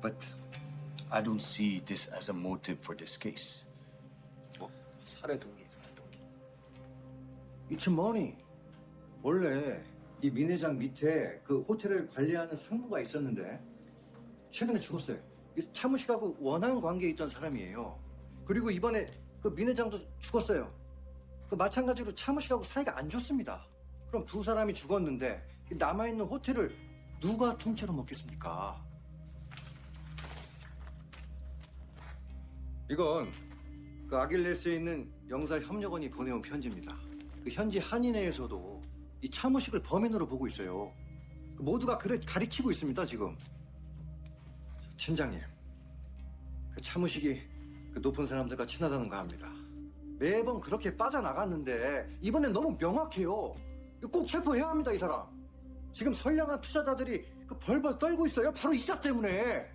But I don't see this as a motive for this case. 뭐 살해 동기, 살해 동기. It's money. 원래 이 민 회장 밑에 그 호텔을 관리하는 상무가 있었는데 최근에 죽었어요. 이 차무 씨하고 원한 관계에 있던 사람이에요. 그리고 이번에 그 민 회장도 죽었어요. 그 마찬가지로 차무 씨하고 사이가 안 좋습니다. 그럼 두 사람이 죽었는데 이 남아있는 호텔을 누가 통째로 먹겠습니까? 이건 그 아길레스에 있는 영사 협력원이 보내온 편지입니다. 그 현지 한인회에서도 이 차무식을 범인으로 보고 있어요. 그 모두가 그를 가리키고 있습니다 지금. 저, 팀장님, 그 차무식이 그 높은 사람들과 친하다는 거 합니다. 매번 그렇게 빠져나갔는데 이번엔 너무 명확해요. 꼭 체포해야 합니다 이 사람. 지금 선량한 투자자들이 그 벌벌 떨고 있어요. 바로 이자 때문에.